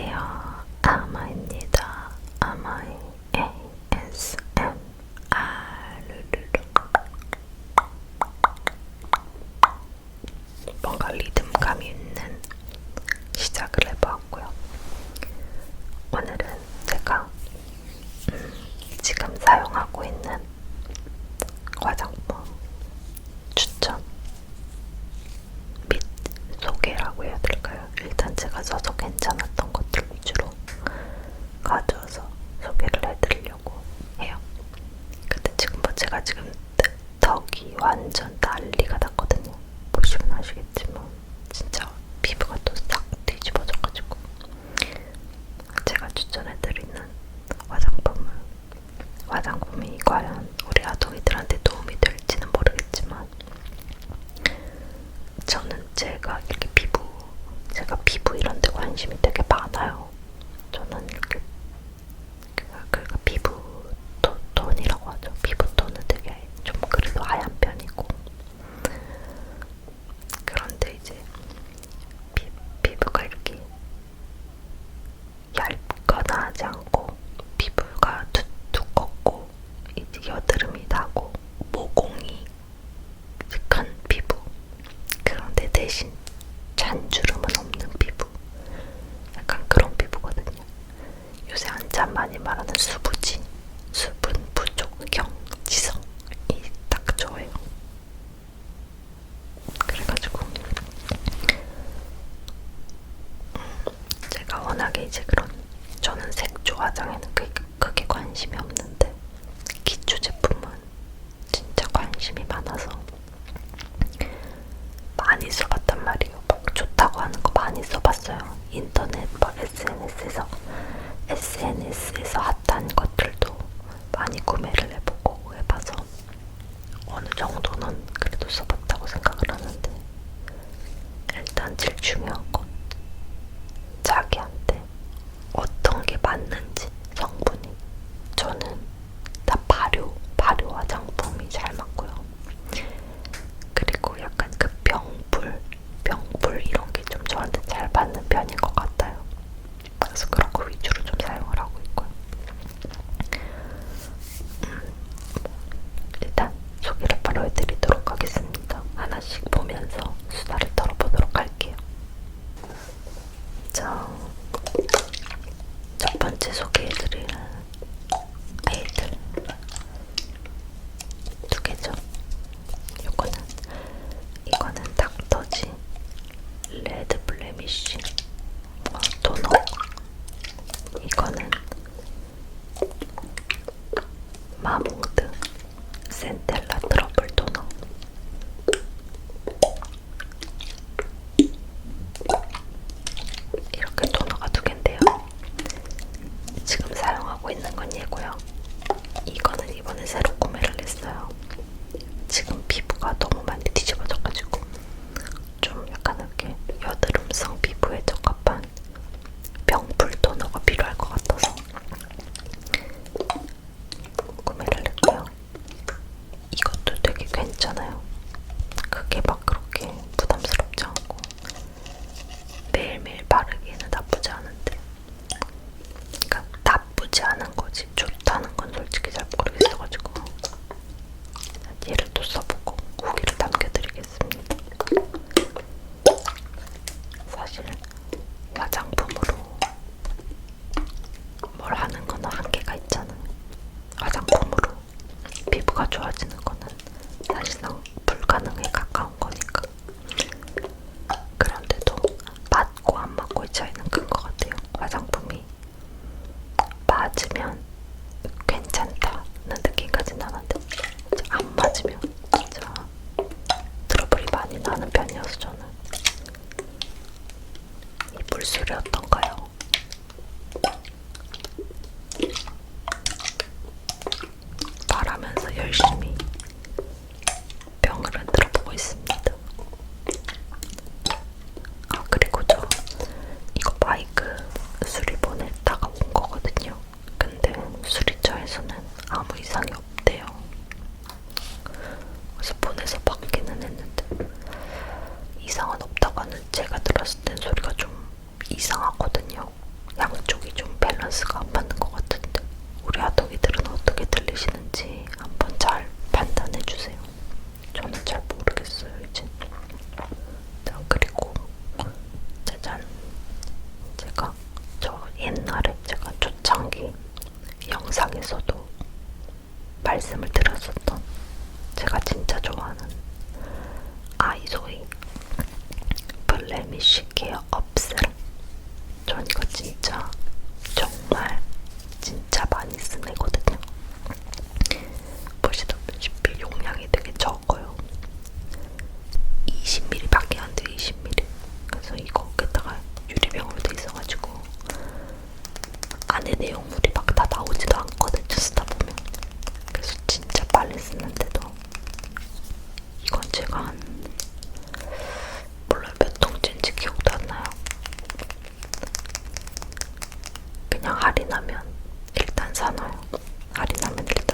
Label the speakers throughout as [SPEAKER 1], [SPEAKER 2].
[SPEAKER 1] 안녕하세요. 아마입니다. 아마의 ASMR 루루루 뭔가 리듬감이 있는 시작을 해보았고요. 오늘은 제가 음, 지금 사용하고 있는 화장품 추천 및 소개라고 해야 될까요? 일단 제가 써서 괜찮았던 것들 위주로 가져와서 소개를 해드리려고 해요. 근데 지금 뭐 제가 지금 덕이 완전 난리가 났거든요. 보시면 아시겠지만 진짜 피부가 또 싹 뒤집어져가지고 제가 추천해드리는 화장품을 화장품이 과연 우리 아동이들한테 도움이 될지는 모르겠지만 저는 제가 이렇게 피부 제가 피부 이런 데 관심이 되게 많아요. 저는 이렇게 그, 그 피부 톤, 톤이라고 하죠. 피부 톤은 되게 좀 그래도 하얀 편이고 그런데 이제 피, 피부가 이렇게 얇거나 하지 않고 피부가 두, 두껍고 이제 여드름이 나고 모공이 큰 피부 그런데 대신 잔주름은 없는 피부 약간 그런 피부거든요 요새 한참 많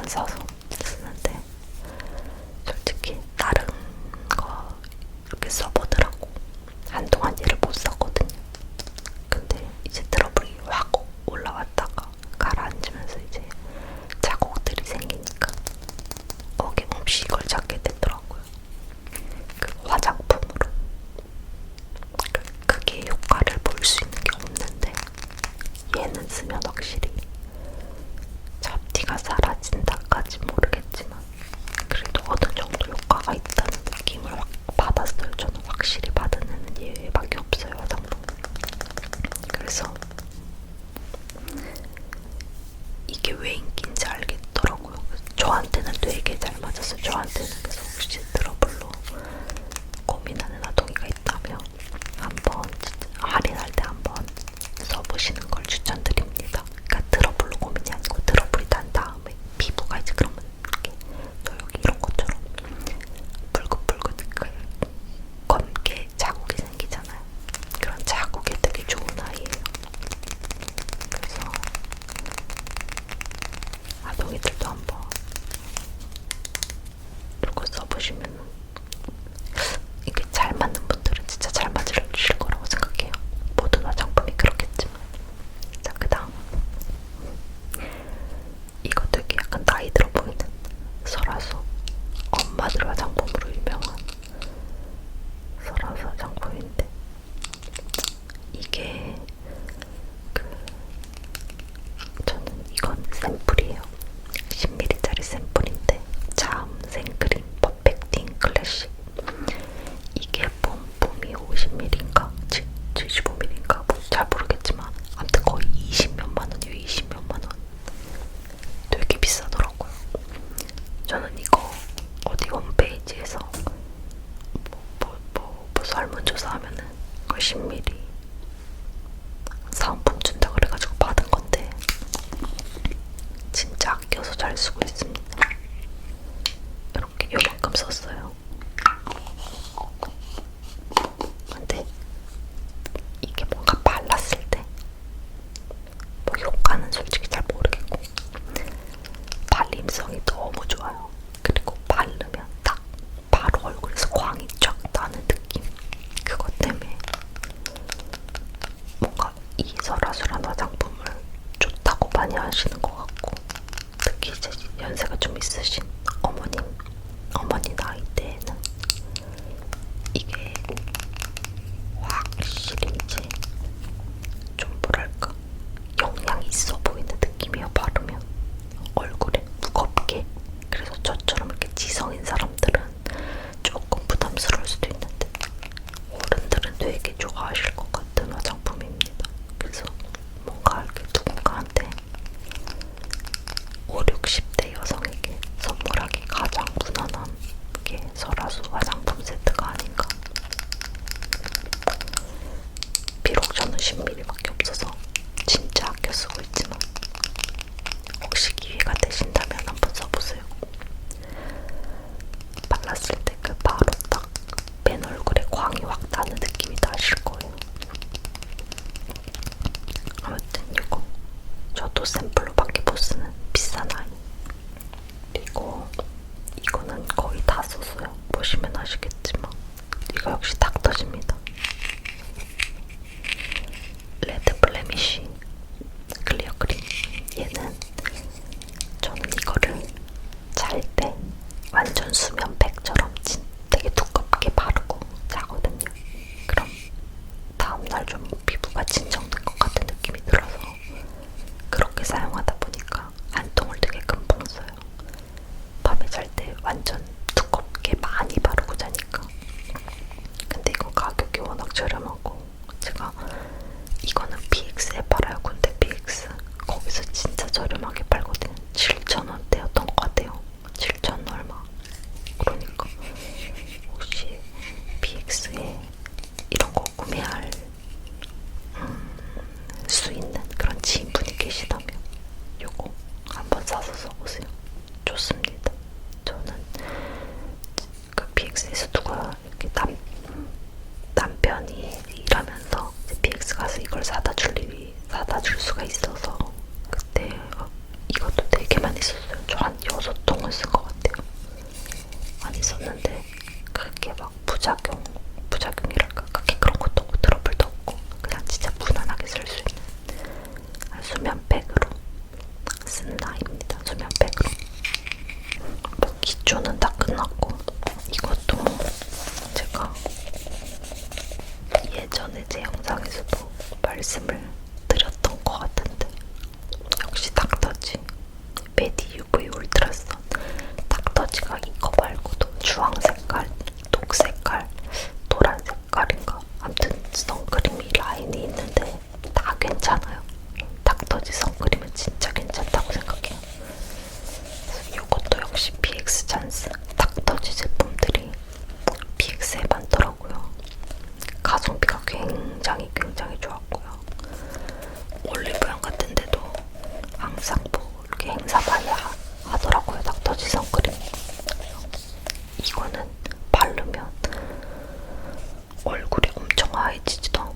[SPEAKER 1] そう。Johnny. 하시는 것 같고 특히 이제 연세가 좀 있으신 어머님, 어머니 나이 때에는 Şimdi benim. December. 얼굴이 엄청 하얘지지도 않고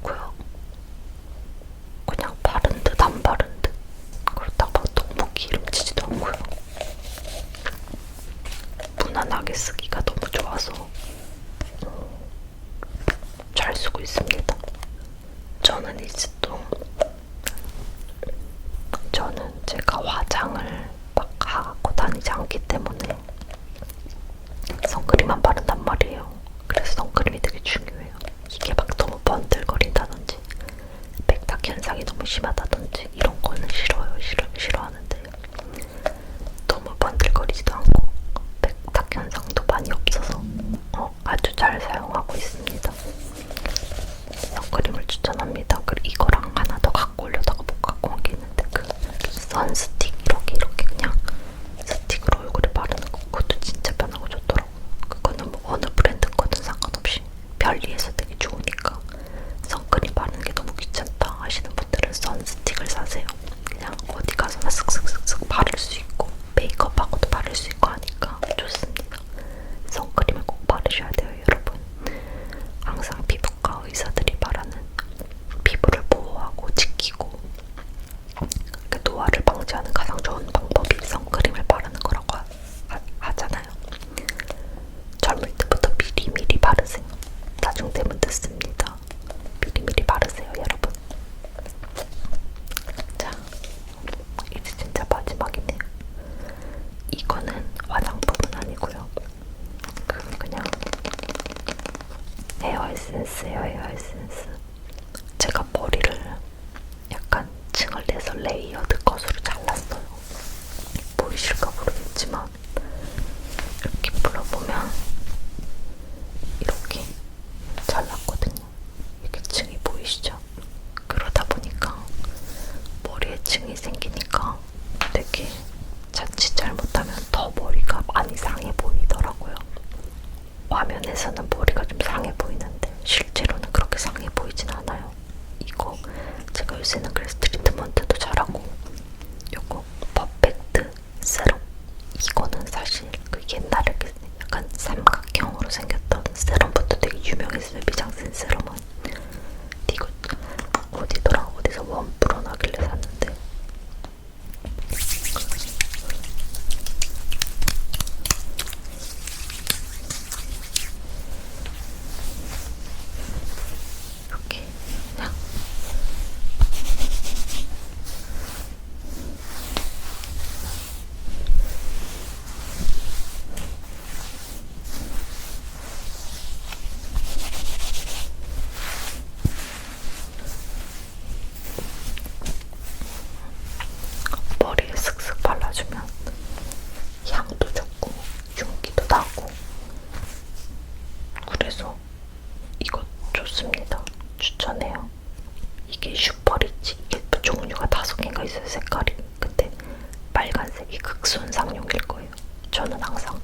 [SPEAKER 1] 빨간색이 극손상용일 거예요. 저는 항상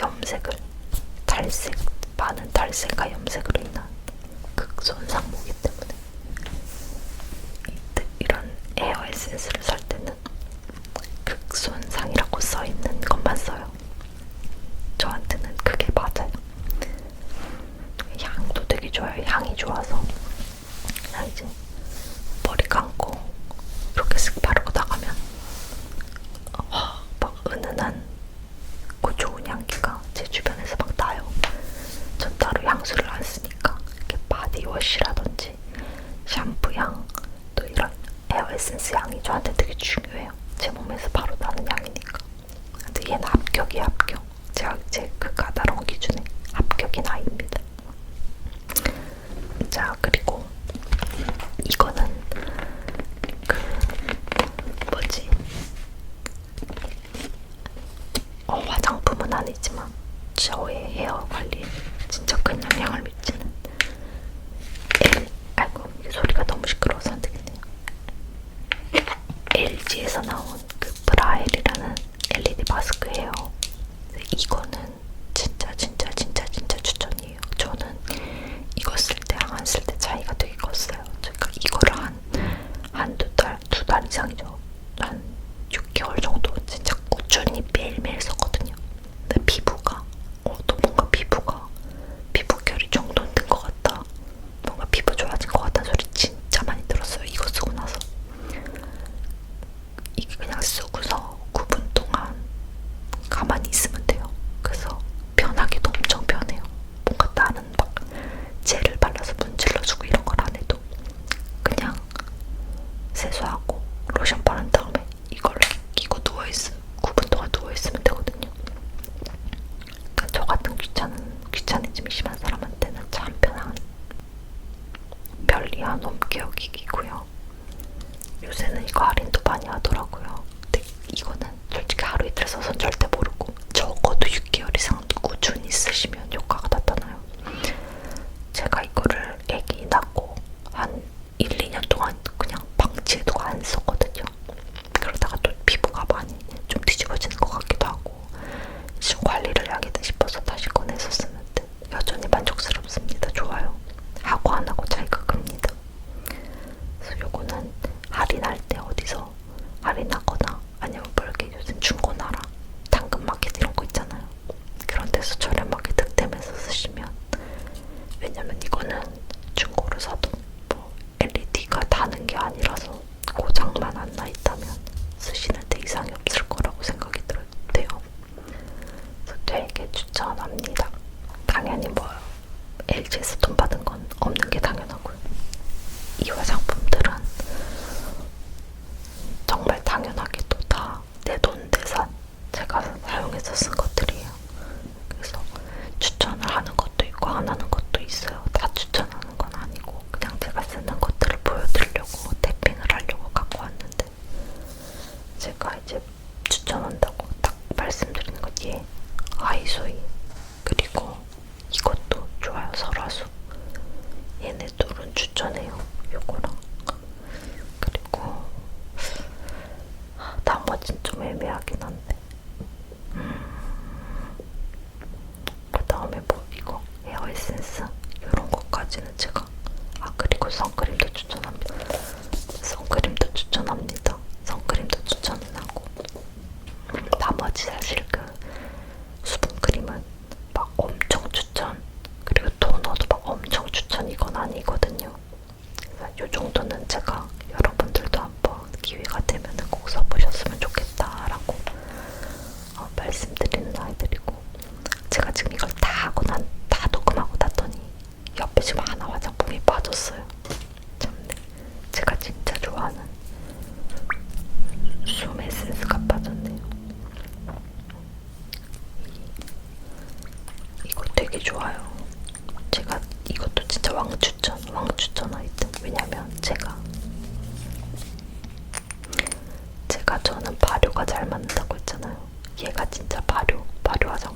[SPEAKER 1] 염색을 탈색, 많은 탈색과 염색으로 인한 극손상목이 에센스 향이 저한테 되게 중요해요. 제 몸에서 바로 나는 양이니까. 근데 얘는 합격이야, 제가 얘가 진짜 바로 바로 와서